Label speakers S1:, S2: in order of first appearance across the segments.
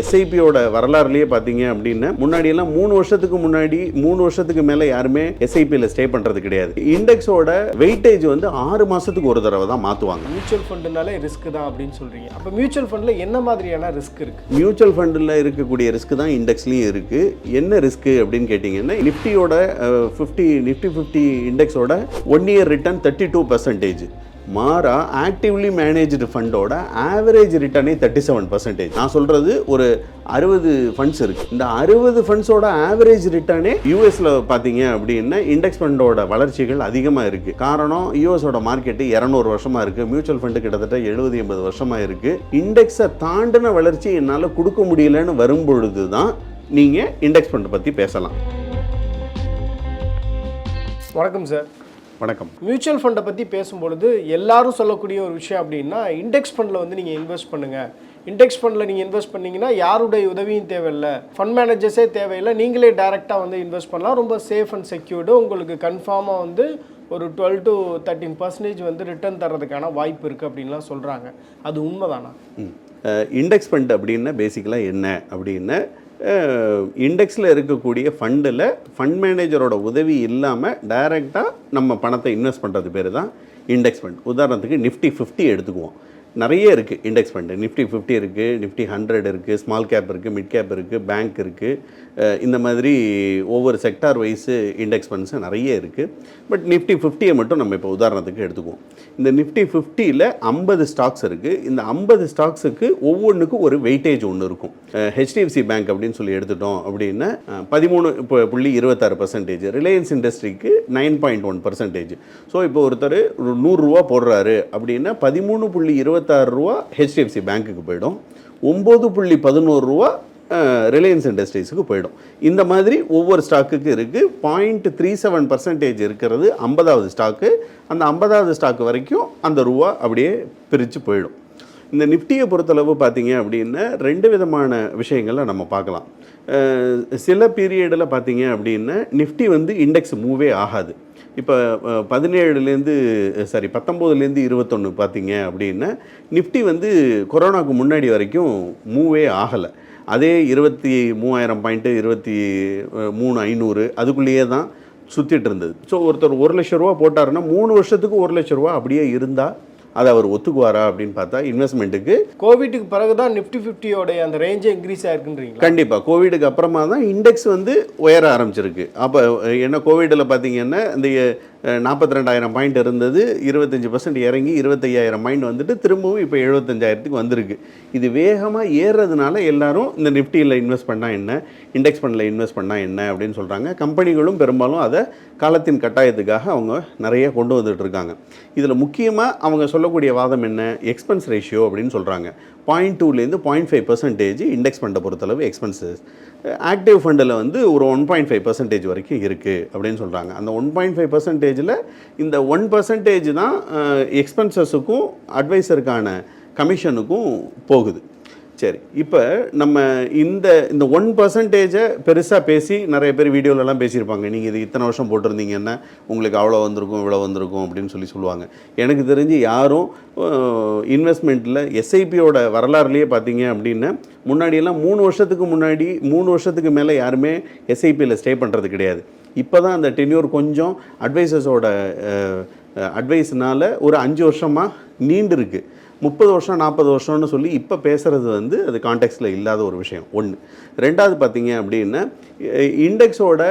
S1: எஸ்ஐபியோட வரலாறுலயே பார்த்தீங்க அப்படின்னா முன்னாடி எல்லாம் மூணு வருஷத்துக்கு முன்னாடி மூணு வருஷத்துக்கு மேலே யாருமே எஸ்ஐபியில் ஸ்டே பண்ணுறது கிடையாது. இண்டெக்ஸோட வெயிட்டேஜ் வந்து ஆறு மாதத்துக்கு ஒரு தடவை தான் மாற்றுவாங்க
S2: மியூச்சுவல் ஃபண்டுனாலே ரிஸ்க் தான் அப்படின்னு சொல்றீங்க. அப்போ மியூச்சுவல் ஃபண்டில் என்ன மாதிரியான ரிஸ்க் இருக்கு?
S1: மியூச்சுவல் ஃபண்டில் இருக்கக்கூடிய ரிஸ்க் தான் இண்டெக்ஸ்லையும் இருக்குது என்ன ரிஸ்க் அப்படின்னு கேட்டிங்கன்னா நிஃப்டியோட fifty Nifty fifty இண்டெக்ஸோட one year return thirty two percentage மாறா ஆக்டிவ்லி மேனேஜ்டு ஃபண்டோட ஆவரேஜ் ரிட்டர்னே தேர்ட்டி செவன் பர்சன்டேஜ் நான் சொல்கிறது ஒரு அறுபது ஃபண்ட்ஸ் இருக்குது இந்த அறுபது ஃபண்ட்ஸோட ஆவரேஜ் ரிட்டர்னே யூஎஸில் பார்த்தீங்க அப்படின்னா இண்டெக்ஸ் ஃபண்டோட வளர்ச்சிகள் அதிகமாக இருக்குது காரணம் யூஎஸோட மார்க்கெட்டு இரநூறு வருஷமாக இருக்குது மியூச்சுவல் ஃபண்டு கிட்டத்தட்ட எழுபது எண்பது வருஷமாக இருக்குது இண்டெக்ஸை தாண்டின வளர்ச்சி என்னால் கொடுக்க முடியலன்னு வரும்பொழுது தான் நீங்கள் இண்டெக்ஸ் ஃபண்டை பற்றி பேசலாம்.
S2: வணக்கம் சார்.
S1: வணக்கம்.
S2: மியூச்சுவல் ஃபண்டை பற்றி பேசும்பொழுது எல்லாரும் சொல்லக்கூடிய ஒரு விஷயம் அப்படின்னா இண்டெக்ஸ் ஃபண்டில் வந்து நீங்கள் இன்வெஸ்ட் பண்ணுங்கள் இண்டெக்ஸ் ஃபண்டில் நீங்கள் இன்வெஸ்ட் பண்ணீங்கன்னா யாருடைய உதவியும் தேவையில்லை. ஃபண்ட் மேனேஜர்ஸே தேவையில்லை. நீங்களே டைரெக்டாக வந்து இன்வெஸ்ட் பண்ணலாம். ரொம்ப சேஃப் அண்ட் செக்யூர்டு உங்களுக்கு கன்ஃபார்மாக வந்து ஒரு டுவெல் டு தேர்ட்டின் பர்சன்டேஜ் வந்து ரிட்டர்ன் தர்றதுக்கான வாய்ப்பு இருக்குது அப்படின்லாம் சொல்கிறாங்க அது உண்மைதானா?
S1: இண்டெக்ஸ் ஃபண்ட் அப்படின்னா பேசிக்கலாக என்ன? அப்படின்னா இண்டெக்ஸில் இருக்கக்கூடிய ஃபண்டில் ஃபண்ட் மேனேஜரோட உதவி இல்லாமல் டைரெக்டாக நம்ம பணத்தை இன்வெஸ்ட் பண்ணுறது பேர் தான் இண்டெக்ஸ் ஃபண்ட். உதாரணத்துக்கு நிஃப்டி ஃபிஃப்டி எடுத்துக்குவோம். நிறைய இருக்குது இண்டெக்ஸ் ஃபண்டு நிஃப்டி ஃபிஃப்டி இருக்குது நிஃப்டி ஹண்ட்ரட் இருக்குது ஸ்மால் கேப் இருக்குது மிட் கேப் இருக்குது பேங்க் இருக்குது இந்த மாதிரி ஒவ்வொரு செக்டார் வைஸு இண்டெக்ஸ் ஃபண்ட்ஸு நிறைய இருக்குது பட் நிஃப்டி ஃபிஃப்டியை மட்டும் நம்ம இப்போ உதாரணத்துக்கு எடுத்துக்குவோம். இந்த நிஃப்டி ஃபிஃப்டியில் ஐம்பது ஸ்டாக்ஸ் இருக்குது இந்த ஐம்பது ஸ்டாக்ஸுக்கு ஒவ்வொன்றுக்கும் ஒரு வெயிட்டேஜ் ஒன்று இருக்கும். ஹெச்டிஎஃப்சி பேங்க் அப்படின்னு சொல்லி எடுத்துட்டோம் அப்படின்னா பதிமூணு இப்போ புள்ளி இருபத்தாறு பர்சன்டேஜ் ரிலையன்ஸ் இண்டஸ்ட்ரிக்கு nine point one percentage so இப்போ ஒருத்தர் நூறுரூவா போடுறாரு அப்படின்னா பதிமூணு புள்ளி இருபது இருபத்தாறு ரூபா ஹெச்டிஎஃப்சி பேங்க்குக்கு போயிடும். ஒம்பது புள்ளி பதினோரு ரூபா ரிலையன்ஸ் இண்டஸ்ட்ரீஸுக்கு போயிடும். இந்த மாதிரி ஒவ்வொரு ஸ்டாக்குக்கு இருக்குது பாயிண்ட் த்ரீ செவன் பர்சன்டேஜ் இருக்கிறது ஐம்பதாவது ஸ்டாக்கு அந்த ஐம்பதாவது ஸ்டாக்கு வரைக்கும் அந்த ரூபா அப்படியே பிரித்து போயிடும். இந்த நிஃப்டியை பொறுத்தளவு பார்த்தீங்க அப்படின்னா ரெண்டு விதமான விஷயங்களை நம்ம பார்க்கலாம். சில பீரியடில் பார்த்தீங்க அப்படின்னா நிஃப்டி வந்து இண்டெக்ஸ் மூவே ஆகாது. இப்போ பதினேழுலேருந்து சாரி பத்தொம்போதுலேருந்து இருபத்தொன்று பார்த்தீங்க அப்படின்னா நிஃப்டி வந்து கொரோனாவுக்கு முன்னாடி வரைக்கும் மூவே ஆகலை. அதே இருபத்தி மூவாயிரம் பாயிண்ட்டு இருபத்தி மூணு ஐநூறு அதுக்குள்ளேயே தான் சுற்றிட்டு இருந்தது. ஸோ ஒருத்தர் ஒரு லட்ச ரூபா போட்டாருன்னா மூணு வருஷத்துக்கு ஒரு லட்ச ரூபா அப்படியே இருந்தால் அதை அவர் ஒத்துக்குவாரா அப்படின்னு பார்த்தா இன்வெஸ்ட்மெண்ட்டுக்கு
S2: கோவிட்டுக்கு பிறகு தான் நிஃப்டி ஃபிஃப்டியோடைய அந்த ரேஞ்சே இன்க்ரீஸ் ஆயிருக்குன்றீங்களா?
S1: கண்டிப்பாக கோவிடுக்கு அப்புறமா தான் இண்டெக்ஸ் வந்து உயர ஆரம்பிச்சிருக்கு. அப்போ என்ன கோவிடில் பார்த்தீங்கன்னா இந்த நாற்பத்தி ரெண்டாயிரம் பாயிண்ட் இருந்தது இருபத்தஞ்சி பர்சன்ட் இறங்கி இருபத்தையாயிரம் பாயிண்ட் வந்துட்டு திரும்பவும் இப்போ எழுபத்தஞ்சாயிரத்துக்கு வந்திருக்கு. இது வேகமாக ஏறுறதுனால எல்லாரும் இந்த நிஃப்டியில் இன்வெஸ்ட் பண்ணால் என்ன இண்டெக்ஸ் ஃபண்டில் இன்வெஸ்ட் பண்ணால் என்ன அப்படின்னு சொல்கிறாங்க கம்பெனிகளும் பெரும்பாலும் அதை காலத்தின் கட்டாயத்துக்காக அவங்க நிறைய கொண்டு வந்துட்டு இருக்காங்க. இதில் முக்கியமாக அவங்க சொல்லக்கூடிய வாதம் என்ன எக்ஸ்பென்ஸ் ரேஷியோ அப்படின்னு சொல்கிறாங்க பாயிண்ட் டூலேருந்து பாயிண்ட் ஃபைவ் பர்சன்டேஜ் இண்டெக்ஸ் ஃபண்டை பொறுத்தளவு எக்ஸ்பென்சஸ் ஆக்டிவ் ஃபண்டில் வந்து ஒரு ஒன் பாயிண்ட் ஃபைவ் பர்சன்டேஜ் வரைக்கும் இருக்குது அப்படின்னு சொல்கிறாங்க அந்த ஒன் பாயிண்ட் ஃபைவ் பர்சன்டேஜில் இந்த ஒன் பர்சன்டேஜ் தான் எக்ஸ்பென்சஸுக்கும் அட்வைஸருக்கான கமிஷனுக்கும் போகுது. சரி இப்போ நம்ம இந்த இந்த ஒன் பர்சன்டேஜை பெருசாக பேசி நிறைய பேர் வீடியோலலாம் பேசியிருப்பாங்க. நீங்கள் இது இத்தனை வருஷம் போட்டிருந்தீங்கன்னா உங்களுக்கு அவ்வளோ வந்திருக்கும் இவ்வளோ வந்திருக்கும் அப்படின்னு சொல்லி சொல்லுவாங்க. எனக்கு தெரிஞ்சு யாரும் இன்வெஸ்ட்மெண்ட்டில் எஸ்ஐபியோட வரலாறுலேயே பார்த்தீங்க அப்படின்னா முன்னாடியெல்லாம் மூணு வருஷத்துக்கு முன்னாடி மூணு வருஷத்துக்கு மேலே யாருமே எஸ்ஐபியில் ஸ்டே பண்ணுறது கிடையாது. இப்போ தான் அந்த டென்யூர் கொஞ்சம் அட்வைசர்ஸோட அட்வைஸ்னால ஒரு அஞ்சு வருஷமாக நீண்டிருக்கு. முப்பது வருஷம் நாற்பது வருஷம்னு சொல்லி இப்போ பேசுகிறது வந்து அது கான்டெக்ட்டில் இல்லாத ஒரு விஷயம். ஒன்று ரெண்டாவது பார்த்தீங்க அப்படின்னா இண்டெக்ஸோட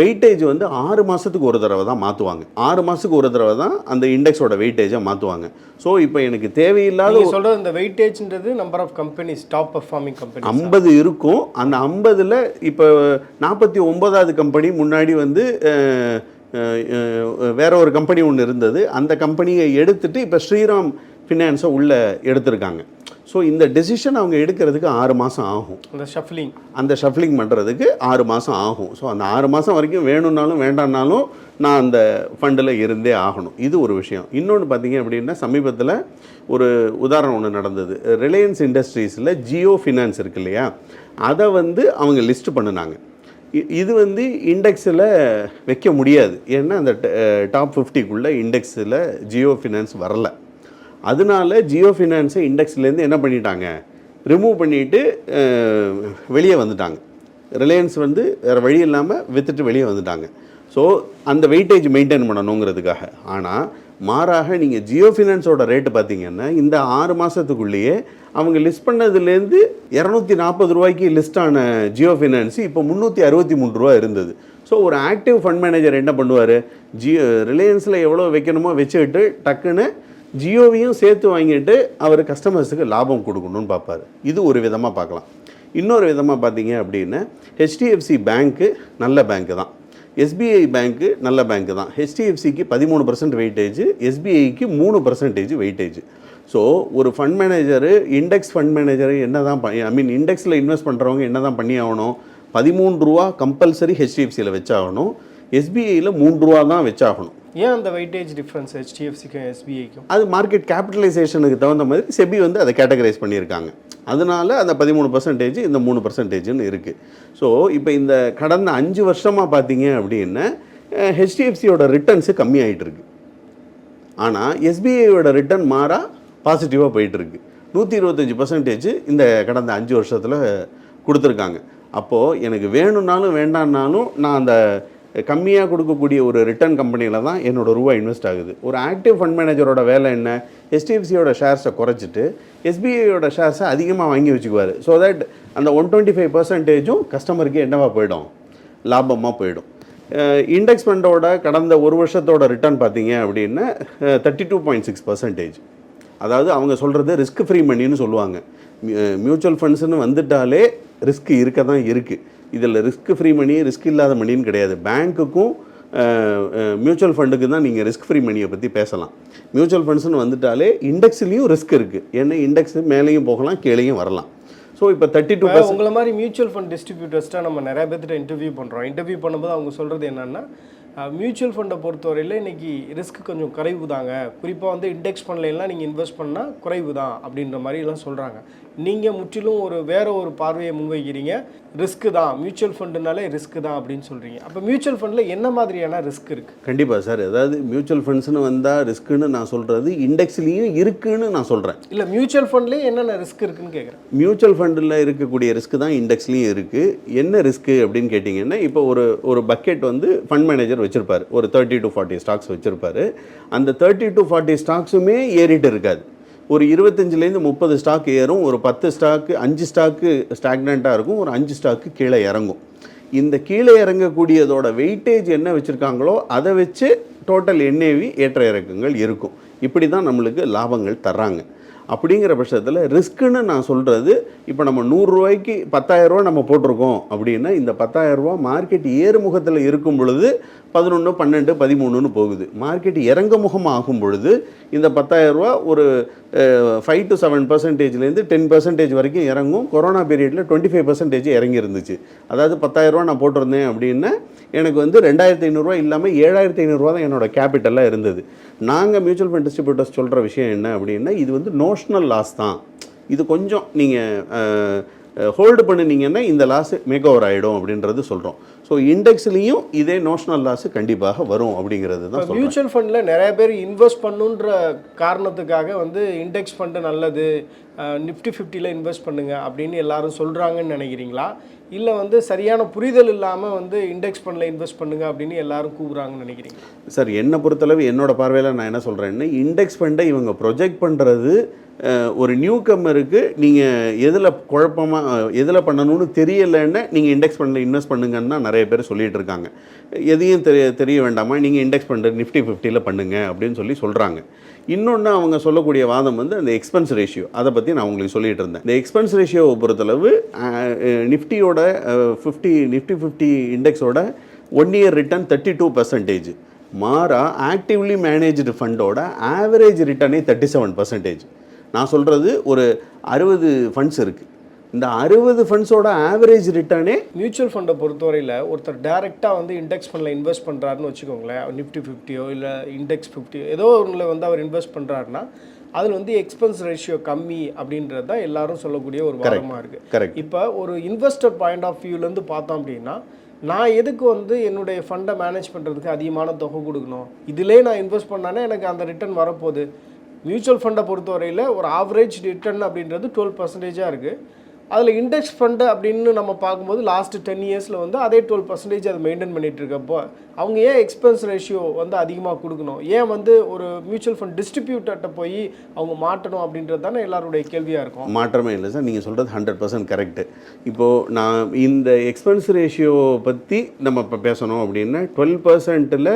S1: வெயிட்டேஜ் வந்து ஆறு மாதத்துக்கு ஒரு தடவை தான் மாற்றுவாங்க ஆறு மாதத்துக்கு ஒரு தடவை தான் அந்த இண்டெக்ஸோட வெயிட்டேஜை மாற்றுவாங்க ஸோ இப்போ எனக்கு தேவையில்லாத
S2: சொல்றது இந்த வெயிட்டேஜ்ன்றது number of companies top performing company
S1: ஐம்பது இருக்கும். அந்த ஐம்பதில் இப்போ நாற்பத்தி ஒன்பதாவது கம்பெனி முன்னாடி வந்து வேற ஒரு கம்பெனி ஒன்று இருந்தது. அந்த கம்பெனியை எடுத்துட்டு இப்போ ஸ்ரீராம் ஃபினான்ஸை உள்ளே எடுத்திருக்காங்க. ஸோ இந்த டெசிஷன் அவங்க எடுக்கிறதுக்கு ஆறு மாதம் ஆகும்.
S2: அந்த ஷஃப்லிங்
S1: அந்த ஷஃப்லிங் பண்ணுறதுக்கு ஆறு மாதம் ஆகும். ஸோ அந்த ஆறு மாதம் வரைக்கும் வேணும்னாலும் வேண்டாம்னாலும் நான் அந்த ஃபண்டில் இருந்தே ஆகணும். இது ஒரு விஷயம். இன்னொன்று பார்த்தீங்க அப்படின்னா சமீபத்தில் ஒரு உதாரணம் ஒன்று நடந்தது. ரிலையன்ஸ் இண்டஸ்ட்ரீஸில் ஜியோ ஃபினான்ஸ் இருக்கு இல்லையா? அதை வந்து அவங்க லிஸ்ட் பண்ணினாங்க. இது வந்து இண்டெக்ஸில் வைக்க முடியாது. ஏன்னா அந்த டாப் ஃபிஃப்டிக்குள்ளே இண்டெக்ஸில் ஜியோ ஃபினான்ஸ் வரல. அதனால ஜியோ ஃபினான்ஸை இண்டெக்ஸ்லேருந்து என்ன பண்ணிட்டாங்க? ரிமூவ் பண்ணிவிட்டு வெளியே வந்துட்டாங்க. ரிலையன்ஸ் வந்து வேறு வழி இல்லாமல் விற்றுட்டு வெளியே வந்துட்டாங்க. ஸோ அந்த வெயிட்டேஜ் மெயின்டைன் பண்ணணுங்கிறதுக்காக. ஆனால் மாறாக நீங்கள் ஜியோ ஃபினான்ஸோட ரேட்டு பார்த்தீங்கன்னா இந்த ஆறு மாதத்துக்குள்ளேயே அவங்க லிஸ்ட் பண்ணதுலேருந்து இரநூத்தி நாற்பது ரூபாய்க்கு லிஸ்ட் ஆன ஜியோ ஃபினான்ஸ் இப்போ முந்நூற்றி அறுபத்தி மூணு ரூபா இருந்தது. ஸோ ஒரு ஆக்டிவ் ஃபண்ட் மேனேஜர் என்ன பண்ணுவார்? ஜியோ ரிலையன்ஸில் எவ்வளோ வைக்கணுமோ வச்சுக்கிட்டு டக்குன்னு ஜியோவையும் சேர்த்து வாங்கிட்டு அவர் கஸ்டமர்ஸுக்கு லாபம் கொடுக்கணும்னு பார்ப்பாரு. இது ஒரு விதமாக பார்க்கலாம். இன்னொரு விதமாக பார்த்தீங்க அப்படின்னா ஹெச்டிஎஃப்சி பேங்க்கு நல்ல பேங்க்கு தான். எஸ்பிஐ பேங்க்கு நல்ல பேங்க்கு தான். ஹெச்டிஎஃப்சிக்கு பதிமூணு பர்சன்ட் வெயிட்டேஜ் எஸ்பிஐக்கு மூணு பர்சன்டேஜ் வெயிட்டேஜ் ஸோ ஒரு fund manager index fund manager என்ன தான் ஐ மீன் இண்டெக்ஸில் இன்வெஸ்ட் பண்ணுறவங்க என்ன தான் பண்ணி ஆகணும் பதிமூன்று ரூபா கம்பல்சரி ஹெச்டிஎஃப்சியில் வச்சாகணும். எஸ்பிஐயில் மூன்று ரூபா தான் வச்சாகணும்.
S2: ஏன் அந்த வெயிட்டேஜ் டிஃப்ரென்ஸ் ஹெச்டிஎஃப்சிக்கும் எஸ்பிஐக்கும்
S1: அது மார்க்கெட் கேபிட்டலைசேஷனுக்கு தகுந்த மாதிரி செபி வந்து அதை கேட்டகரைஸ் பண்ணியிருக்காங்க. அதனால அந்த பதிமூணு பர்சன்டேஜ் இந்த மூணு பர்சன்டேஜ்னு இருக்குது ஸோ இப்போ இந்த கடந்த அஞ்சு வருஷமாக பார்த்தீங்க அப்படின்னா ஹெச்டிஎஃப்சியோட ரிட்டர்ன்ஸு கம்மியாயிட்டு இருக்கு. ஆனால் எஸ்பிஐயோட ரிட்டர்ன் மாறா பாசிட்டிவாக போயிட்டுருக்கு நூற்றி இருபத்தஞ்சி பர்சன்டேஜ் இந்த கடந்த அஞ்சு வருஷத்தில் கொடுத்துருக்காங்க. அப்போது எனக்கு வேணும்னாலும் வேண்டான்னாலும் நான் அந்த கம்மியாக கொடுக்கக்கூடிய ஒரு ரிட்டர்ன் கம்பெனியில் தான் என்னோட ரூபா இன்வெஸ்ட் ஆகுது. ஒரு ஆக்டிவ் ஃபண்ட் மேனேஜரோட வேலை என்ன? ஹெச்டிஎஃப்சியோட ஷேர்ஸை குறைச்சிட்டு எஸ்பிஐயோட ஷேர்ஸை அதிகமாக வாங்கி வச்சுக்குவார். ஸோ தட் அந்த ஒன் டுவெண்ட்டி ஃபைவ் பர்சன்டேஜும் கஸ்டமருக்கு என்னவாக போயிடும். லாபமாக போயிடும் இண்டெக்ஸ் ஃபண்டோட கடந்த ஒரு வருஷத்தோட ரிட்டர்ன் பார்த்தீங்க அப்படின்னா thirty two point six percentage அதாவது அவங்க சொல்கிறது ரிஸ்க் ஃப்ரீ மணின்னு சொல்லுவாங்க மியூச்சுவல் ஃபண்ட்ஸ்னு வந்துட்டாலே ரிஸ்க் இருக்க தான் இருக்குது இதில் ரிஸ்க் ஃப்ரீ மணி ரிஸ்க் இல்லாத மணின்னு கிடையாது. பேங்க்குக்கும் மியூச்சுவல் ஃபண்டுக்கு தான் நீங்கள் ரிஸ்க் ஃப்ரீ மணியை பற்றி பேசலாம். மியூச்சுவல் ஃபண்ட்ஸ்னு வந்துட்டாலே இண்டெக்ஸ்லேயும் ரிஸ்க் இருக்குது ஏன்னா இண்டெக்ஸ் மேலேயும் போகலாம் கீழேயும் வரலாம். ஸோ இப்போ தேர்ட்டி டூ
S2: உங்களை மாதிரி மியூச்சுவல் ஃபண்ட் டிஸ்ட்ரிபியூட்டர்ஸ்ட்டாக நம்ம நிறைய பேர்த்திட்ட இன்டர்வியூ பண்ணுறோம் இன்டர்வியூ பண்ணும்போது அவங்க சொல்கிறது என்னென்னா மியூச்சுவல் ஃபண்டை பொறுத்தவரையில் இன்னைக்கு ரிஸ்க் கொஞ்சம் குறைவு தாங்க குறிப்பாக வந்து இண்டெக்ஸ் ஃபண்ட்லாம் நீங்கள் இன்வெஸ்ட் பண்ணால் குறைவு தான் அப்படின்ற மாதிரி எல்லாம் சொல்கிறாங்க நீங்கள் முற்றிலும் ஒரு வேற ஒரு பார்வையை முன்வைக்கிறீங்க. ரிஸ்க் தான். மியூச்சுவல் ஃபண்டுனாலே ரிஸ்க் தான் அப்படின்னு சொல்கிறீங்க அப்போ மியூச்சுவல் ஃபண்டில் என்ன மாதிரியான ரிஸ்க் இருக்குது
S1: கண்டிப்பாக சார். அதாவது மியூச்சுவல் ஃபண்ட்ஸ்னு வந்தால் ரிஸ்க்குன்னு நான் சொல்கிறது இண்டெக்ஸ்லேயும் இருக்குன்னு நான் சொல்கிறேன்
S2: இல்லை மியூச்சுவல் ஃபண்ட்லேயே என்னென்ன ரிஸ்க் இருக்குன்னு கேட்குறேன்
S1: மியூச்சுவல் ஃபண்டில் இருக்கக்கூடிய ரிஸ்க் தான் இண்டெக்ஸ்லேயும் இருக்குது என்ன ரிஸ்க்கு அப்படின்னு கேட்டிங்கன்னா இப்போ ஒரு ஒரு பக்கெட் வந்து ஃபண்ட் மேனேஜர் வச்சுருப்பார். ஒரு தேர்ட்டி டு ஃபார்ட்டி ஸ்டாக்ஸ் வச்சுருப்பாரு. அந்த தேர்ட்டி டு ஃபார்ட்டி ஸ்டாக்ஸுமே ஏறிட்டு இருக்காது. ஒரு இருபத்தஞ்சிலேருந்து முப்பது ஸ்டாக் ஏறும் ஒரு பத்து ஸ்டாக்கு அஞ்சு ஸ்டாக்கு ஸ்டாக்னண்ட்டாக இருக்கும் ஒரு அஞ்சு ஸ்டாக்கு கீழே இறங்கும். இந்த கீழே இறங்கக்கூடியதோட வெயிட்டேஜ் என்ன வச்சுருக்காங்களோ அதை வச்சு டோட்டல் என்ஏவி ஏற்ற இறக்கங்கள் இருக்கும். இப்படி தான் நம்மளுக்கு லாபங்கள் தர்றாங்க. அப்படிங்கிற பட்சத்தில் ரிஸ்க்குன்னு நான் சொல்கிறது இப்போ நம்ம நூறுரூவாய்க்கு பத்தாயிரரூவா நம்ம போட்டிருக்கோம் அப்படின்னா இந்த பத்தாயிரரூவா மார்க்கெட் ஏறுமுகத்தில் இருக்கும் பொழுது பதினொன்று பன்னெண்டு பதிமூணுன்னு போகுது. மார்க்கெட் இறங்க முகம் ஆகும் பொழுது இந்த பத்தாயிரரூவா ஒரு ஃபைவ் டு செவன் பர்சன்டேஜ்லேருந்து டென் பர்சன்டேஜ் வரைக்கும் இறங்கும். கொரோனா பீரியடில் டுவெண்ட்டி ஃபைவ் பர்சன்டேஜ் இறங்கி இருந்துச்சு அதாவது பத்தாயிரரூவா நான் போட்டிருந்தேன் அப்படின்னா எனக்கு வந்து ரெண்டாயிரத்தி ஐநூறுரூவா இல்லாமல் ஏழாயிரத்தி ஐநூறுரூவா தான் என்னோட கேபிட்டலாக இருந்தது. நாங்கள் மியூச்சுவல் ஃபண்ட் டிஸ்ட்ரிபியூட்டர்ஸ் சொல்கிற விஷயம் என்ன அப்படின்னா இது வந்து நோஷனல் லாஸ் தான். இது கொஞ்சம் நீங்கள் ஹோல்டு பண்ணினீங்கன்னா இந்த லாஸ் மேக் ஓவர் ஆகிடும் அப்படின்றது சொல்கிறோம் ஸோ இண்டெக்ஸ்லேயும் இதே நோஷனல் லாஸ் கண்டிப்பாக வரும் அப்படிங்கிறது தான்
S2: மியூச்சுவல் ஃபண்டில் நிறைய பேர் இன்வெஸ்ட் பண்ணுன்ற காரணத்துக்காக வந்து இண்டெக்ஸ் ஃபண்டு நல்லது நிஃப்டி ஃபிஃப்டியில் இன்வெஸ்ட் பண்ணுங்க அப்படின்னு எல்லாரும் சொல்கிறாங்கன்னு நினைக்கிறீங்களா? இல்லை வந்து சரியான புரிதல் இல்லாமல் வந்து இண்டெக்ஸ் ஃபண்டில் இன்வெஸ்ட் பண்ணுங்க அப்படின்னு எல்லாரும் கூப்பிட்றாங்கன்னு நினைக்கிறீங்க.
S1: சார் என்னை பொறுத்தளவு என்னோட பார்வையில் நான் என்ன சொல்கிறேன்னு இண்டெக்ஸ் ஃபண்டை இவங்க ப்ரொஜெக்ட் பண்ணுறது ஒரு நியூ கம்மருக்கு நீங்கள் எதில் குழப்பமாக எதில் பண்ணணும்னு தெரியலைன்னு நீங்கள் இண்டெக்ஸ் ஃபண்டில் இன்வெஸ்ட் பண்ணுங்கன்னு தான் நிறைய பேர் சொல்லிட்டு இருக்காங்க. எதையும் தெரிய தெரிய வேண்டாமா? நீங்கள் இண்டெக்ஸ் ஃபண்டு நிஃப்டி ஃபிஃப்டியில் பண்ணுங்கள் அப்படின்னு சொல்லி சொல்கிறாங்க இன்னொன்று அவங்க சொல்லக்கூடிய வாதம் வந்து அந்த எக்ஸ்பென்ஸ் ரேஷியோ அதை பற்றி நான் உங்களுக்கு சொல்லிட்டு இருந்தேன். இந்த எக்ஸ்பென்ஸ் ரேஷியோவை பொறுத்தளவு நிஃப்டியோட fifty Nifty fifty இண்டெக்ஸோட one year return thirty two percentage மாறா ஆக்டிவ்லி மேனேஜ்டு ஃபண்டோட ஆவரேஜ் ரிட்டர்னே தேர்ட்டி செவன் பர்சன்டேஜ் நான் சொல்கிறது ஒரு அறுபது ஃபண்ட்ஸ் இருக்குது இந்த அறுபது ஃபண்ட்ஸோட ஆவரேஜ் ரிட்டர்னே
S2: மியூச்சுவல் ஃபண்டை பொறுத்தவரையில் ஒருத்தர் டைரெக்டாக வந்து இண்டெக்ஸ் ஃபண்டில் இன்வெஸ்ட் பண்ணுறாருன்னு வச்சுக்கோங்களேன். நிஃப்டி ஃபிஃப்டியோ இல்லை இண்டெக்ஸ் ஃபிஃப்டியோ ஏதோ ஒன்றில் வந்து அவர் இன்வெஸ்ட் பண்ணுறாருன்னா அதில் வந்து எக்ஸ்பென்ஸ் ரேஷியோ கம்மி அப்படின்றது தான் எல்லாரும் சொல்லக்கூடிய ஒரு வாதமாக இருக்குது இப்போ ஒரு இன்வெஸ்டர் பாயிண்ட் ஆஃப் வியூலேருந்து பார்த்தோம் அப்படின்னா நான் எதுக்கு வந்து என்னுடைய ஃபண்டை மேனேஜ் பண்ணுறதுக்கு அதிகமான தொகை கொடுக்கணும்? இதிலே நான் இன்வெஸ்ட் பண்ணானே எனக்கு அந்த ரிட்டர்ன் வரப்போகுது. மியூச்சுவல் ஃபண்டை பொறுத்தவரையில் ஒரு ஆவரேஜ் ரிட்டர்ன் அப்படின்றது டுவெல் பர்சன்டேஜாக இருக்குது அதில் இண்டெக்ஸ் ஃபண்டு அப்படின்னு நம்ம பார்க்கும்போது லாஸ்ட்டு டென் இயர்ஸில் வந்து அதே டுவெல் பர்சன்டேஜ் அதை மெயின்டைன் பண்ணிட்டு இருக்கப்போ அவங்க ஏன் எக்ஸ்பென்ஸ் ரேஷியோ வந்து அதிகமாக கொடுக்கணும்? ஏன் வந்து ஒரு மியூச்சுவல் ஃபண்ட் டிஸ்ட்ரிபியூட்டர்கிட்ட போய் அவங்க மாட்டணும் அப்படின்றது தானே எல்லாருடைய கேள்வியாக இருக்கும்.
S1: மாற்றமே இல்லை சார். நீங்கள் சொல்கிறது ஹண்ட்ரட் பர்சன்ட் கரெக்டு இப்போது நான் இந்த எக்ஸ்பென்ஸ் ரேஷியோ பற்றி நம்ம இப்போ பேசணும் அப்படின்னா டுவெல் பர்சன்ட்டில்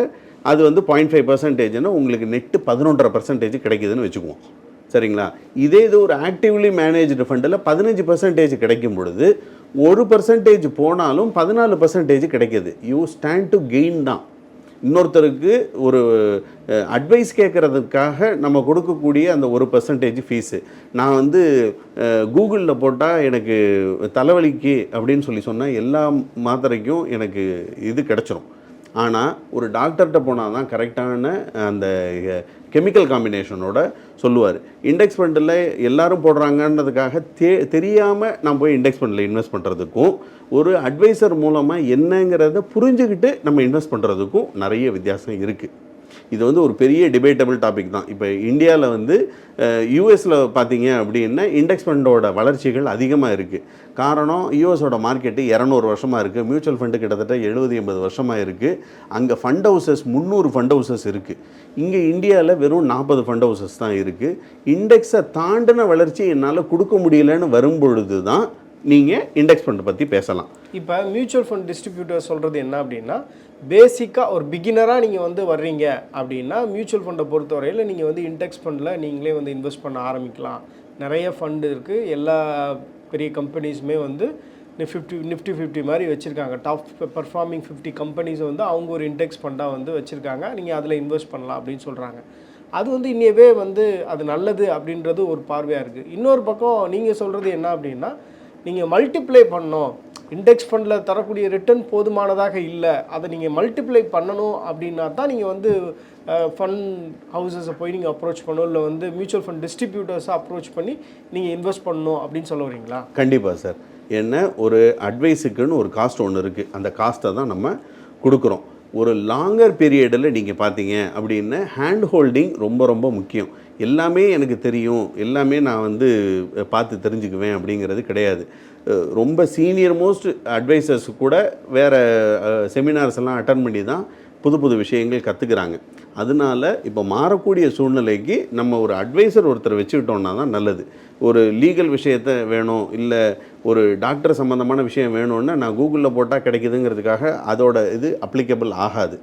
S1: அது வந்து பாயிண்ட் ஃபைவ் பர்சன்டேஜ்னால் உங்களுக்கு நெட்டு பதினொன்றரை பர்சன்டேஜ் கிடைக்குதுன்னு வச்சுக்குவோம். சரிங்களா? இதே இது ஒரு ஆக்டிவ்லி மேனேஜ்டு ஃபண்டில் பதினஞ்சு பர்சன்டேஜ் கிடைக்கும் பொழுது ஒரு பர்சன்டேஜ் போனாலும் பதினாலு பர்சன்டேஜ் கிடைக்கிது. யூ ஸ்டாண்ட் டு கெயின் தான். இன்னொருத்தருக்கு ஒரு அட்வைஸ் கேட்குறதுக்காக நம்ம கொடுக்கக்கூடிய அந்த ஒரு பர்சன்டேஜ் ஃபீஸு நான் வந்து கூகுளில் போட்டால் எனக்கு தலைவலிக்கு அப்படின்னு சொல்லி சொன்னால் எல்லா மாத்திரைக்கும் எனக்கு இது கிடச்சிரும். ஆனால் ஒரு டாக்டர்கிட்ட போனால் தான் கரெக்டான அந்த கெமிக்கல் காம்பினேஷனோட சொல்லுவார். இண்டெக்ஸ் ஃபண்டில் எல்லாரும் போடுறாங்கன்றதுக்காக தே தெரியாமல் நான் போய் இண்டெக்ஸ் ஃபண்டில் இன்வெஸ்ட் பண்ணுறதுக்கும் ஒரு அட்வைசர் மூலமாக என்னங்கிறத புரிஞ்சுக்கிட்டு நம்ம இன்வெஸ்ட் பண்ணுறதுக்கும் நிறைய வித்தியாசம் இருக்குது இது வந்து ஒரு பெரிய டிபேட்டபிள் டாபிக் தான். இப்போ இந்தியாவில் வந்து யூஎஸில் பார்த்தீங்க அப்படின்னா இண்டெக்ஸ் ஃபண்டோட வளர்ச்சிகள் அதிகமாக இருக்குது காரணம் யூஎஸோட மார்க்கெட்டு இரநூறு வருஷமாக இருக்குது மியூச்சுவல் ஃபண்டு கிட்டத்தட்ட எழுபது எண்பது வருஷமாக இருக்குது அங்கே ஃபண்ட் ஹவுசஸ் முந்நூறு ஃபண்ட் ஹவுசஸ் இருக்குது இங்கே இந்தியாவில் வெறும் நாற்பது ஃபண்ட் ஹவுசஸ் தான் இருக்குது இண்டெக்ஸை தாண்டின வளர்ச்சி என்னால் கொடுக்க முடியலன்னு வரும்பொழுது தான் நீங்கள் இண்டெக்ஸ் ஃபண்ட் பற்றி பேசலாம்.
S2: இப்போ மியூச்சுவல் ஃபண்ட் டிஸ்ட்ரிபியூட்டர் சொல்கிறது என்ன அப்படின்னா பேசிக்காக ஒரு பிகினராக நீங்கள் வந்து வர்றீங்க அப்படின்னா மியூச்சுவல் ஃபண்டை பொறுத்தவரையில் நீங்கள் வந்து இன்டெக்ஸ் ஃபண்டில் நீங்களே வந்து இன்வெஸ்ட் பண்ண ஆரம்பிக்கலாம். நிறைய ஃபண்டு இருக்குது எல்லா பெரிய கம்பெனிஸுமே வந்து ஃபிஃப்டி நிஃப்டி ஃபிஃப்டி மாதிரி வச்சுருக்காங்க. டாப் பர்ஃபார்மிங் ஃபிஃப்டி கம்பெனிஸை வந்து அவங்க ஒரு இன்டெக்ஸ் ஃபண்டாக வந்து வச்சுருக்காங்க. நீங்கள் அதில் இன்வெஸ்ட் பண்ணலாம் அப்படின்னு சொல்கிறாங்க அது வந்து இன்னையவே வந்து அது நல்லது அப்படின்றது ஒரு பார்வையாக இருக்குது இன்னொரு பக்கம் நீங்கள் சொல்கிறது என்ன அப்படின்னா நீங்கள் மல்டிப்ளை பண்ணணும். இண்டெக்ஸ் ஃபண்டில் தரக்கூடிய ரிட்டர்ன் போதுமானதாக இல்லை. அதை நீங்கள் மல்டிப்ளை பண்ணணும் அப்படின்னா தான் நீங்கள் வந்து ஃபண்ட் ஹவுசஸை போய் நீங்கள் அப்ரோச் பண்ணணும். இல்லை வந்து மியூச்சுவல் ஃபண்ட் டிஸ்ட்ரிபியூட்டர்ஸை அப்ரோச் பண்ணி நீங்கள் இன்வெஸ்ட் பண்ணணும் அப்படின்னு சொல்ல வரீங்களா?
S1: கண்டிப்பாக சார். என்ன ஒரு அட்வைஸுக்குன்னு ஒரு காஸ்ட் ஒன்று இருக்குது அந்த காஸ்ட்டை தான் நம்ம கொடுக்குறோம். ஒரு லாங்கர் பீரியடில் நீங்கள் பார்த்தீங்க அப்படின்னா ஹேண்ட் ஹோல்டிங் ரொம்ப ரொம்ப முக்கியம். எல்லாமே எனக்கு தெரியும். எல்லாமே நான் வந்து பார்த்து தெரிஞ்சுக்குவேன் அப்படிங்கிறது கிடையாது. ரொம்ப சீனியர் மோஸ்ட் அட்வைசர்ஸ் கூட வேறு செமினார்ஸ் எல்லாம் அட்டன் பண்ணி தான் புது புது விஷயங்கள் கற்றுக்குறாங்க அதனால இப்போ மாறக்கூடிய சூழ்நிலைக்கு நம்ம ஒரு அட்வைசர் ஒருத்தர் வச்சுக்கிட்டோம்னா தான் நல்லது. ஒரு லீகல் விஷயத்த வேணும் இல்லை ஒரு டாக்டர் சம்மந்தமான விஷயம் வேணும்னா நான் கூகுளில் போட்டால் கிடைக்குதுங்கிறதுக்காக அதோட இது அப்ளிகபிள் ஆகாது.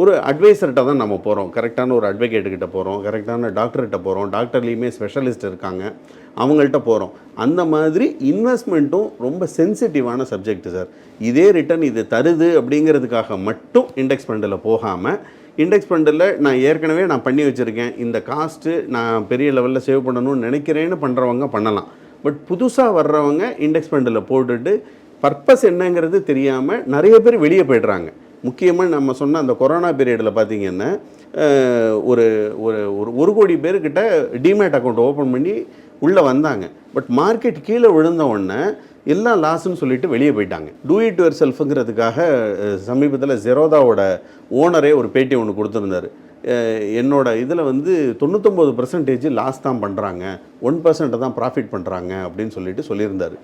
S1: ஒரு அட்வைசர்கிட்ட தான் நம்ம போகிறோம் கரெக்டான ஒரு அட்வொகேட்டுக்கிட்ட போகிறோம் கரெக்டான டாக்டர்கிட்ட போகிறோம் டாக்டர்லேயுமே ஸ்பெஷலிஸ்ட் இருக்காங்க. அவங்கள்ட்ட போகிறோம் அந்த மாதிரி இன்வெஸ்ட்மெண்ட்டும் ரொம்ப சென்சிட்டிவான சப்ஜெக்ட் சார் இதே ரிட்டர்ன் இது தருது அப்படிங்கிறதுக்காக மட்டும் இண்டெக்ஸ் ஃபண்டில் போகாமல் இண்டெக்ஸ் ஃபண்டில் நான் ஏற்கனவே நான் பண்ணி வச்சுருக்கேன். இந்த காஸ்ட்டு நான் பெரிய லெவலில் சேவ் பண்ணணும்னு நினைக்கிறேன்னு பண்ணுறவங்க பண்ணலாம். பட் புதுசாக வர்றவங்க இண்டெக்ஸ் ஃபண்டில் போட்டுட்டு பர்பஸ் என்னங்கிறது தெரியாமல் நிறைய பேர் வெளியே போய்ட்றாங்க. முக்கியமாக நம்ம சொன்ன அந்த கொரோனா பீரியடில் பார்த்திங்கன்னா ஒரு ஒரு ஒரு ஒரு கோடி பேர்கிட்ட டிமேட் அக்கௌண்ட் ஓப்பன் பண்ணி உள்ளே வந்தாங்க. பட் மார்க்கெட் கீழே விழுந்த உடனே எல்லாம் லாஸ்ன்னு சொல்லிட்டு வெளியே போயிட்டாங்க. டூ இட் யுவர் செல்ஃபுங்கிறதுக்காக சமீபத்தில் ஜெரோதாவோட ஓனரே ஒரு பேட்டி ஒன்று கொடுத்துருந்தாரு. என்னோட இதில் வந்து தொண்ணூத்தொம்பது பர்சன்டேஜ் லாஸ் தான் பண்ணுறாங்க ஒன் பர்சன்ட்டை தான் ப்ராஃபிட் பண்ணுறாங்க அப்படின்னு சொல்லிட்டு சொல்லியிருந்தார்.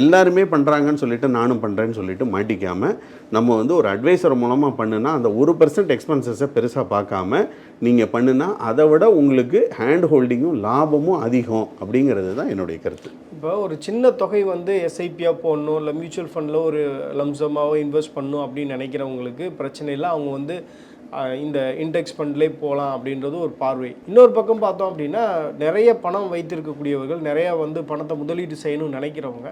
S1: எல்லாருமே பண்ணுறாங்கன்னு சொல்லிட்டு நானும் பண்ணுறேன்னு சொல்லிட்டு மாட்டிக்காமல் நம்ம வந்து ஒரு அட்வைசர் மூலமாக பண்ணுனா அந்த ஒரு பர்சன்ட் எக்ஸ்பென்சஸை பெருசாக பார்க்காம நீங்கள் பண்ணுனா அதை விட உங்களுக்கு ஹேண்ட் ஹோல்டிங்கும் லாபமும் அதிகம் அப்படிங்கிறது தான் என்னுடைய கருத்து.
S2: இப்போ ஒரு சின்ன தொகை வந்து எஸ்ஐபியாக போடணும் இல்லை மியூச்சுவல் ஃபண்டில் ஒரு லம்சமாவோ இன்வெஸ்ட் பண்ணணும் அப்படின்னு நினைக்கிறவங்களுக்கு பிரச்சனை இல்லை. அவங்க வந்து இந்த இண்டெக்ஸ் ஃபண்ட்லே போகலாம் அப்படின்றது ஒரு பார்வை. இன்னொரு பக்கம் பார்த்தோம் அப்படின்னா நிறைய பணம் வைத்திருக்கக்கூடியவர்கள் நிறைய வந்து பணத்தை முதலீடு செய்யணும்னு நினைக்கிறவங்க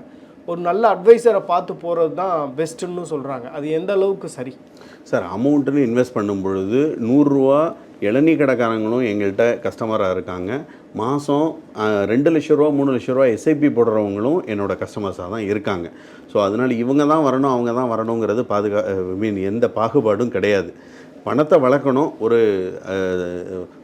S2: ஒரு நல்ல அட்வைசரை பார்த்து போகிறது தான் பெஸ்ட்டுன்னு சொல்கிறாங்க அது எந்த அளவுக்கு சரி?
S1: சார் அமௌண்ட்டுன்னு இன்வெஸ்ட் பண்ணும் பொழுது நூறுரூவா இளநீ கடைக்காரங்களும் எங்கள்கிட்ட கஸ்டமராக இருக்காங்க. மாதம் ரெண்டு லட்ச ரூபா மூணு லட்ச ரூபா எஸ்ஐபி போடுறவங்களும் என்னோட கஸ்டமர்ஸாக தான் இருக்காங்க. ஸோ அதனால் இவங்க தான் வரணும் அவங்க தான் வரணுங்கிறது பாதுகா மீன் எந்த பாகுபாடும் கிடையாது. பணத்தை வளர்க்கணும் ஒரு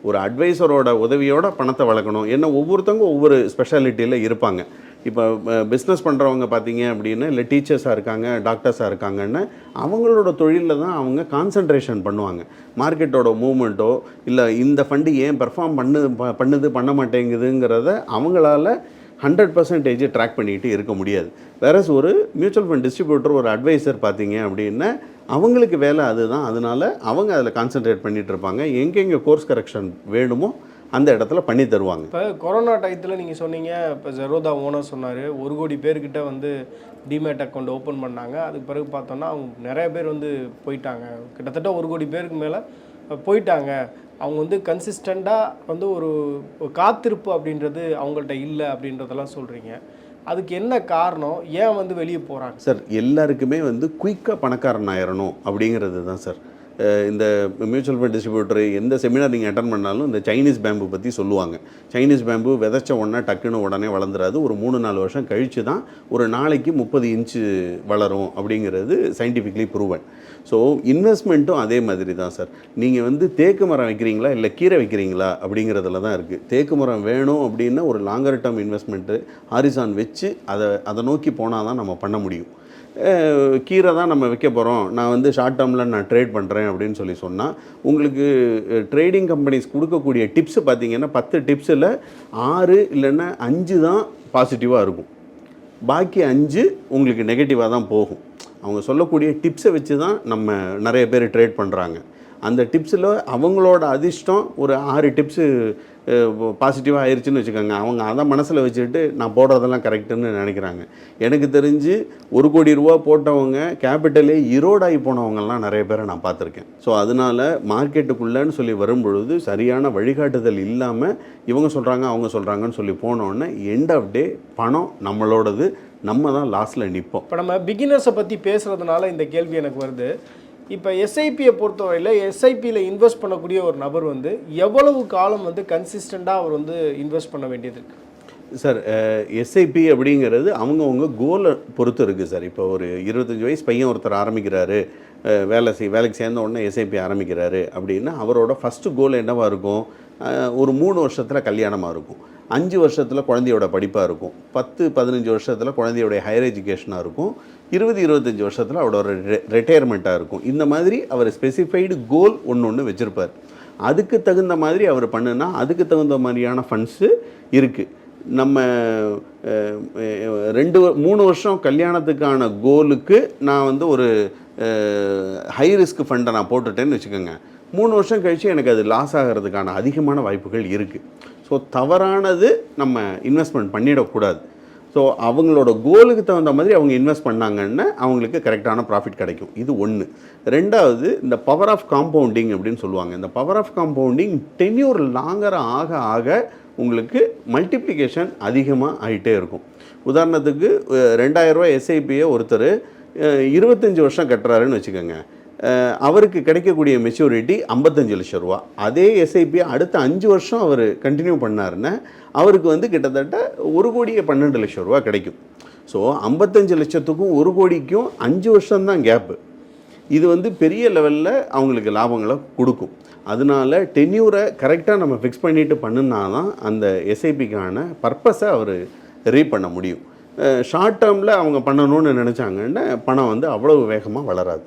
S1: ஒரு அட்வைசரோட உதவியோட பணத்தை வளர்க்கணும். ஏன்னா ஒவ்வொருத்தவங்க ஒவ்வொரு ஸ்பெஷாலிட்டியில் இருப்பாங்க. இப்போ பிஸ்னஸ் பண்ணுறவங்க பார்த்தீங்க அப்படின்னா இல்லை டீச்சர்ஸாக இருக்காங்க டாக்டர்ஸாக இருக்காங்கன்னு அவங்களோட தொழிலில் தான் அவங்க கான்சன்ட்ரேஷன் பண்ணுவாங்க. மார்க்கெட்டோட மூவ்மெண்ட்டோ இல்லை இந்த ஃபண்டு ஏன் பெர்ஃபார்ம் பண்ணு ப- பண்ணுது பண்ண மாட்டேங்குதுங்கிறத அவங்களால ஹண்ட்ரட் பர்சன்டேஜ் ட்ராக் பண்ணிக்கிட்டு இருக்க முடியாது. வேறஸ் ஒரு மியூச்சுவல் ஃபண்ட் டிஸ்ட்ரிபியூட்டர் ஒரு அட்வைசர் பார்த்தீங்க அப்படின்னா அவங்களுக்கு வேலை அதுதான். அதனால் அவங்க அதில் கான்சென்ட்ரேட் பண்ணிகிட்டு இருப்பாங்க. எங்கெங்கே கோர்ஸ் கரெக்ஷன் வேணுமோ அந்த இடத்துல பண்ணி தருவாங்க.
S2: இப்போ கொரோனா டயத்தில் நீங்கள் சொன்னீங்க இப்போ ஜெரோதா ஓனர் சொன்னார். ஒரு கோடி பேர்கிட்ட வந்து டிமேட் அக்கௌண்ட் ஓப்பன் பண்ணாங்க. அதுக்கு பிறகு பார்த்தோன்னா அவங்க நிறைய பேர் வந்து போயிட்டாங்க. கிட்டத்தட்ட ஒரு கோடி பேருக்கு மேலே போயிட்டாங்க. அவங்க வந்து கன்சிஸ்டண்ட்டாக வந்து ஒரு காத்திருப்பு அப்படின்றது அவங்கள்ட்ட இல்லை அப்படின்றதெல்லாம் சொல்கிறீங்க அதுக்கு என்ன காரணம்? ஏன் வந்து வெளியே போகிறாங்க
S1: சார் எல்லாருக்குமே வந்து குயிக்காக பணக்காரன் ஆயிரணும் அப்படிங்கிறது தான் சார். இந்த மியூச்சுவல் ஃபண்ட் டிஸ்ட்ரிபியூட்டர் எந்த செமினார் நீங்கள் அட்டன் பண்ணாலும் இந்த சைனீஸ் பேம்பு பற்றி சொல்லுவாங்க. சைனீஸ் பேம்பு விதைச்ச உடனே டக்குன்னு உடனே வளர்ந்துராது. ஒரு மூணு நாலு வருஷம் கழித்து தான் ஒரு நாளைக்கு முப்பது இன்ச்சு வளரும் அப்படிங்கிறது சயின்டிஃபிக்லி ப்ரூவன் ஸோ இன்வெஸ்ட்மெண்ட்டும் அதே மாதிரி தான் சார் நீங்கள் வந்து தேக்கு மரம் வைக்கிறீங்களா இல்லை கீரை வைக்கிறீங்களா அப்படிங்கிறதுல தான் இருக்குது தேக்கு மரம் வேணும் அப்படின்னா ஒரு லாங்கர் டேர்ம் இன்வெஸ்ட்மெண்ட்டு ஹாரிசான் வச்சு அதை அதை நோக்கி போனால் தான் நம்ம பண்ண முடியும். கீரை தான் நம்ம வைக்க போகிறோம் நான் வந்து ஷார்ட் டேர்மில் நான் ட்ரேட் பண்ணுறேன் அப்படின்னு சொல்லி சொன்னால் உங்களுக்கு ட்ரேடிங் கம்பெனிஸ் கொடுக்கக்கூடிய டிப்ஸு பார்த்தீங்கன்னா பத்து டிப்ஸில் ஆறு இல்லைன்னா அஞ்சு தான் பாசிட்டிவாக இருக்கும். பாக்கி அஞ்சு உங்களுக்கு நெகட்டிவாக தான் போகும். அவங்க சொல்லக்கூடிய டிப்ஸை வச்சு தான் நம்ம நிறைய பேர் ட்ரேட் பண்ணுறாங்க அந்த டிப்ஸில் அவங்களோட அதிர்ஷ்டம் ஒரு ஆறு டிப்ஸு பாசிட்டிவாக ஆயிடுச்சுன்னு வச்சுக்கோங்க. அவங்க அதை மனசில் வச்சுக்கிட்டு நான் போடுறதெல்லாம் கரெக்டுன்னு நினைக்கிறாங்க. எனக்கு தெரிஞ்சு ஒரு கோடி ரூபா போட்டவங்க கேபிட்டலே ஈரோடாகி போனவங்கலாம் நிறைய பேரை நான் பார்த்துருக்கேன். ஸோ அதனால் மார்க்கெட்டுக்குள்ளேன்னு சொல்லி வரும்பொழுது சரியான வழிகாட்டுதல் இல்லாமல் இவங்க சொல்கிறாங்க அவங்க சொல்கிறாங்கன்னு சொல்லி போனோடனே எண்ட் ஆஃப் டே பணம் நம்மளோடது நம்ம தான் லாஸ்ட்டில் நிற்போம்
S2: இப்போ நம்ம பிகினர்ஸை பற்றி பேசுகிறதுனால இந்த கேள்வி எனக்கு வருது. இப்போ எஸ்ஐபியை பொறுத்தவரையில் எஸ்ஐபியில் இன்வெஸ்ட் பண்ணக்கூடிய ஒரு நபர் வந்து எவ்வளவு காலம் வந்து கன்சிஸ்டண்ட்டாக அவர் வந்து இன்வெஸ்ட் பண்ண வேண்டியது இருக்கு?
S1: சார் எஸ்ஐபி அப்படிங்கிறது அவங்கவுங்க கோலை பொறுத்து இருக்குது சார் இப்போ ஒரு இருபத்தஞ்சி வயசு பையன் ஒருத்தர் ஆரம்பிக்கிறாரு வேலை செய் வேலைக்கு சேர்ந்த உடனே எஸ்ஐபி ஆரம்பிக்கிறாரு அப்படின்னா அவரோட ஃபஸ்ட்டு கோல் என்னவாக இருக்கும்? ஒரு மூணு வருஷத்தில் கல்யாணமாக இருக்கும். அஞ்சு வருஷத்தில் குழந்தையோட படிப்பாக இருக்கும். பத்து பதினஞ்சு வருஷத்தில் குழந்தையோடைய ஹையர் எஜுகேஷனாக இருக்கும். இருபது இருபத்தஞ்சி வருஷத்தில் அவரோட ரிட்டையர்மெண்ட்டாக இருக்கும். இந்த மாதிரி அவர் ஸ்பெசிஃபைடு கோல் ஒன்று ஒன்று வச்சுருப்பார். அதுக்கு தகுந்த மாதிரி அவர் பண்ணுனா அதுக்கு தகுந்த மாதிரியான ஃபண்ட்ஸு இருக்குது நம்ம ரெண்டு மூணு வருஷம் கல்யாணத்துக்கான கோலுக்கு நான் வந்து ஒரு ஹை ரிஸ்க் ஃபண்டை நான் போட்டுட்டேன்னு வச்சுக்கோங்க. மூணு வருஷம் கழித்து எனக்கு அது லாஸ் ஆகிறதுக்கான அதிகமான வாய்ப்புகள் இருக்குது ஸோ தவறானது நம்ம இன்வெஸ்ட்மெண்ட் பண்ணிடக்கூடாது. ஸோ அவங்களோட கோலுக்கு தகுந்த மாதிரி அவங்க இன்வெஸ்ட் பண்ணாங்கன்னா அவங்களுக்கு கரெக்டான ப்ராஃபிட் கிடைக்கும். இது ஒன்று ரெண்டாவது இந்த பவர் ஆஃப் காம்பவுண்டிங் அப்படின்னு சொல்லுவாங்க. இந்த பவர் ஆஃப் காம்பவுண்டிங் டென்யூர் லாங்கராக ஆக ஆக உங்களுக்கு மல்டிப்ளிகேஷன் அதிகமாக ஆகிட்டே இருக்கும். உதாரணத்துக்கு ரெண்டாயிரரூவா எஸ்ஐபியை ஒருத்தர் இருபத்தஞ்சி வருஷம் கட்டுறாருன்னு வச்சுக்கோங்க. அவருக்கு கிடைக்கக்கூடிய மெச்சூரிட்டி ஐம்பத்தஞ்சு லட்சம் ரூபா. அதே எஸ்ஐபி அடுத்த அஞ்சு வருஷம் அவர் கண்டினியூ பண்ணாருன்னா அவருக்கு வந்து கிட்டத்தட்ட ஒரு கோடியே பன்னெண்டு லட்சம் ரூபா கிடைக்கும். ஸோ ஐம்பத்தஞ்சு லட்சத்துக்கும் ஒரு கோடிக்கும் அஞ்சு வருஷம்தான் கேப்பு இது வந்து பெரிய லெவலில் அவங்களுக்கு லாபங்களை கொடுக்கும். அதனால டென்யூரை கரெக்டாக நம்ம ஃபிக்ஸ் பண்ணிவிட்டு பண்ணுனா தான் அந்த எஸ்ஐபிக்கான பர்பஸை அவர் ரீ பண்ண முடியும். ஷார்ட் டேர்மில் அவங்க பண்ணணும்னு நினச்சாங்கன்னா பணம் வந்து அவ்வளவு வேகமாக வளராது.